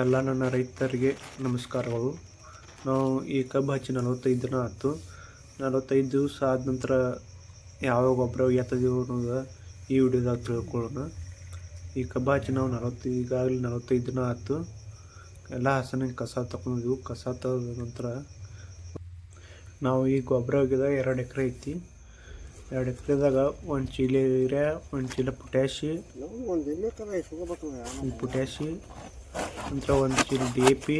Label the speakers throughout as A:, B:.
A: ಎಲ್ಲ ನನ್ನ ರೈತರಿಗೆ ನಮಸ್ಕಾರಗಳು. ನಾವು ಈ ಕಬ್ಬು ಹಚ್ಚಿ ನಲವತ್ತೈದು ದಿನ ಆಯ್ತು. ನಲವತ್ತೈದು ದಿವಸ ಆದ ನಂತರ ಯಾವ ಗೊಬ್ಬರ ಎತ್ತದೀವಿ ಅನ್ನೋದು ಈ ವಿಡಿಯೋದಾಗ ತಿಳ್ಕೊಳ್ಳೋಣ. ಈ ಕಬ್ಬು ಹಚ್ಚಿ ನಾವು ನಲವತ್ತು ಈಗಾಗಲೇ ನಲವತ್ತೈದು ದಿನ ಆಯ್ತು. ಎಲ್ಲ ಹಸನಿಗೆ ಕಸ ತಗೊಂಡಿದ್ವು. ಕಸ ತೆಗೆದ ನಂತರ ನಾವು ಈ ಗೊಬ್ಬರ ಹೋಗಿದಾಗ ಎರಡು ಎಕರೆ ಐತಿ. ಎರಡು ಎಕರೆದಾಗ ಒಂದು ಚೀಲ ಯೂರಿಯಾ ಒಂದು ಚೀಲ ಪೊಟ್ಯಾಶಿ ಪೊಟ್ಯಾಶಿ ನಂತರ ಒಂದು ಚೀಲ ಡಿ ಪಿ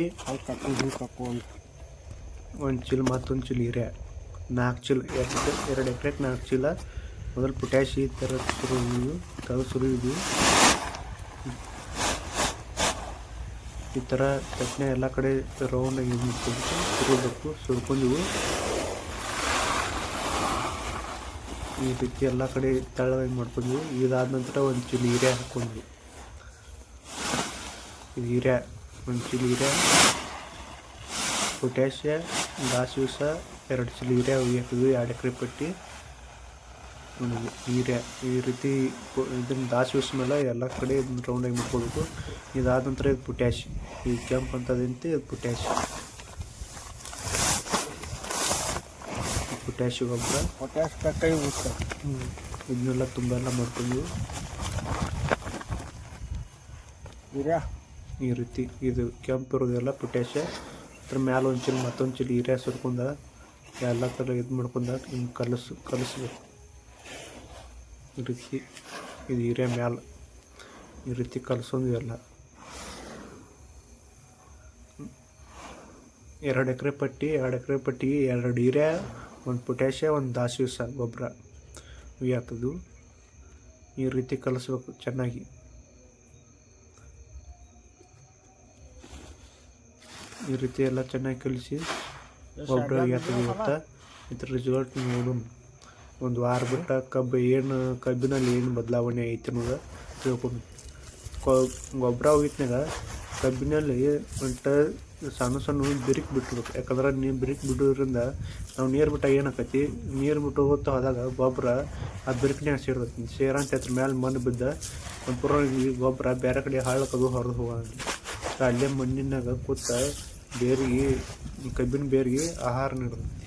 A: ಒಂದು ಚೀಲ ಮತ್ತೊಂದು ಚೀಲ ಹಿರಿಯ ನಾಲ್ಕು ಚೀಲ, ಎರಡು ಎರಡು ಎಕರೆಗೆ ನಾಲ್ಕು ಚೀಲ. ಮೊದಲು ಪೊಟ್ಯಾಶಿ ಥರ ಸುರಿದ್ವಿ ತೆಗೆದು ಸುರಿದ್ವಿ ಈ ಥರ ಚಟ್ನಿ ಎಲ್ಲ ಕಡೆ ರೌಂಡ್ ಇದು ಸುರಿಬೇಕು ಸುರ್ಕೊಂಡಿವು. ಈ ರೀತಿ ಎಲ್ಲ ಕಡೆ ತೆಳ್ಳಗಾಗಿ ಮಾಡ್ಕೊಂಡ್ವಿ. ಇದಾದ ನಂತರ ಒಂದು ಚೀಲ ಹಿರಿಯ ಹಾಕ್ಕೊಂಡ್ವಿ ಇದು ಹಿರಿಯ ಒಂದು ಚೀಲ ಹಿರಿಯ ಪೊಟ್ಯಾಷಿಯ ದಾಸೂಸ ಎರಡು ಚೀಲ ಯೂರಿಯಾ ಹಾಕಿದ್ವಿ ಎರಡು ಎಕರೆ ಪಟ್ಟಿ ಒಂದು ಯೂರಿಯಾ ಈ ರೀತಿ ಇದನ್ನು ದಾಸವಿಸ ಮೇಲೆ ಎಲ್ಲ ಕಡೆ ಇದನ್ನ ರೌಂಡಾಗಿ ಮಾಡ್ಕೋಬೇಕು ಇದಾದ ನಂತರ ಇದು ಪೊಟ್ಯಾಶಿ ಈ ಕೆಂಪು ಅಂತದಂತೆ ಇದು ಪೊಟ್ಯಾಶ್ ಪೊಟ್ಯಾಶಿ ಗೊಬ್ಬರ.
B: ಹೊಟ್ಯಾಸ್ ಕೈ ಹ್ಞೂ
A: ಇದನ್ನೆಲ್ಲ ತುಂಬ ಎಲ್ಲ ಮಾಡ್ಕೊಂಡು.
B: ಹಿರಿಯ
A: ಈ ರೀತಿ ಇದು ಕೆಂಪು ಇರೋದೆಲ್ಲ ಪೊಟ್ಯಾಷ ಅದ್ರ ಮ್ಯಾಲೆ ಒಂದು ಚೀಲ, ಮತ್ತೊಂದು ಚೀಲ ಹಿರಿಯ ಸುರ್ಕೊಂಡ ಎಲ್ಲ ಥರ ಇದು ಮಾಡ್ಕೊಂಡ ಹಿಂಗೆ ಕಲಸು, ಕಲಿಸ್ಬೇಕು. ಈ ರೀತಿ ಇದು ಹೀರೆ ಮ್ಯಾಲೆ ಈ ರೀತಿ ಕಲಸೊಂದು ಎಲ್ಲ. ಎರಡು ಎಕರೆ ಪಟ್ಟಿ, ಎರಡು ಎಕರೆ ಪಟ್ಟಿ, ಎರಡು ಹೀರೆ, ಒಂದು ಪೊಟ್ಯಾಷ ಒಂದು ದಾಸಿವಸ, ಗೊಬ್ಬರ. ಇವು ಹಾಕೋದು ಈ ರೀತಿ ಕಲಿಸ್ಬೇಕು ಚೆನ್ನಾಗಿ. ಈ ರೀತಿ ಎಲ್ಲ ಚೆನ್ನಾಗಿ ಕಲಿಸಿ ಇವತ್ತು ಇದ್ರ ರಿಸಲ್ಟ್ ನೋಡೋಣ. ಒಂದು ವಾರ ಬಿಟ್ಟ ಕಬ್ಬು ಏನು, ಕಬ್ಬಿನಲ್ಲಿ ಏನು ಬದಲಾವಣೆ ಐತೆ ಅನ್ನೋದು ತಿಳ್ಕೊಂಡು ಗೊಬ್ಬರ ಹೋಗಿತ್ನಾಗ ಕಬ್ಬಿನಲ್ಲಿ ಒಂಟ ಸಣ್ಣ ಸಣ್ಣ ಬಿರುಕು ಬಿಟ್ಟಿರ್ಬೇಕು. ಯಾಕಂದ್ರೆ ನೀರು ಬಿರುಕು ಬಿಡೋದ್ರಿಂದ ನಾವು ನೀರು ಬಿಟ್ಟಾಗ ಏನಾಕತಿ? ನೀರು ಬಿಟ್ಟು ಹೋಗ್ತಾ ಹೋದಾಗ ಗೊಬ್ಬರ ಆ ಬಿರುಕಿನಾಗ ಸೇರ್ತೈತಿ ಸೇರಂತ ಅದ್ರ ಮೇಲೆ ಮಣ್ಣು ಬಿದ್ದ ಒಂದು ಈ ಗೊಬ್ಬರ ಬೇರೆ ಕಡೆ ಹಾಳಕ್ಕದು ಹೊರದು ಹೋಗಿ ಅಲ್ಲೇ ಮಣ್ಣಿನಾಗ ಕೂತ ಬೇರಿಗೆ ಕಬ್ಬಿನ ಬೇರಿಗೆ ಆಹಾರ ನೀಡುತ್ತೆ